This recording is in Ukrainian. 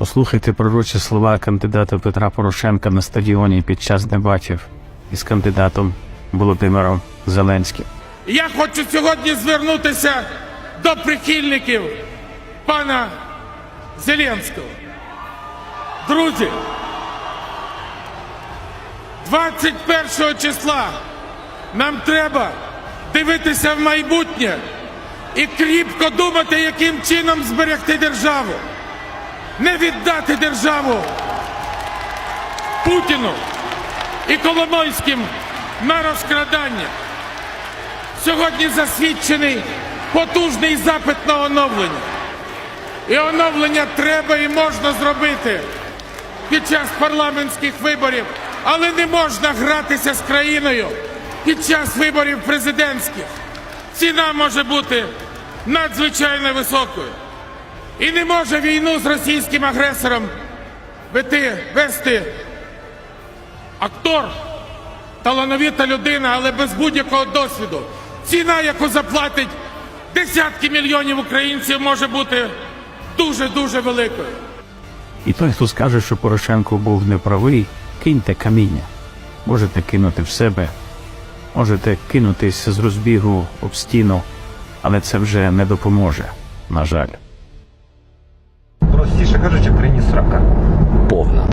Послухайте пророчі слова кандидата Петра Порошенка на стадіоні під час дебатів із кандидатом Володимиром Зеленським. Я хочу сьогодні звернутися до прихильників пана Зеленського. Друзі, 21 числа нам треба дивитися в майбутнє і кріпко думати, яким чином зберегти державу. Не віддати державу Путіну і Коломойським на розкрадання. Сьогодні засвідчений потужний запит на оновлення. І оновлення треба і можна зробити під час парламентських виборів, але не можна гратися з країною під час виборів президентських. Ціна може бути надзвичайно високою. І не може війну з російським агресором вести, вести актор, талановита людина, але без будь-якого досвіду. Ціна, яку заплатить десятки мільйонів українців, може бути дуже-дуже великою. І той, хто скаже, що Порошенко був неправий, киньте каміння. Можете кинути в себе, можете кинутись з розбігу об стіну, але це вже не допоможе, на жаль. Простіше кажучи, країні срака. повна.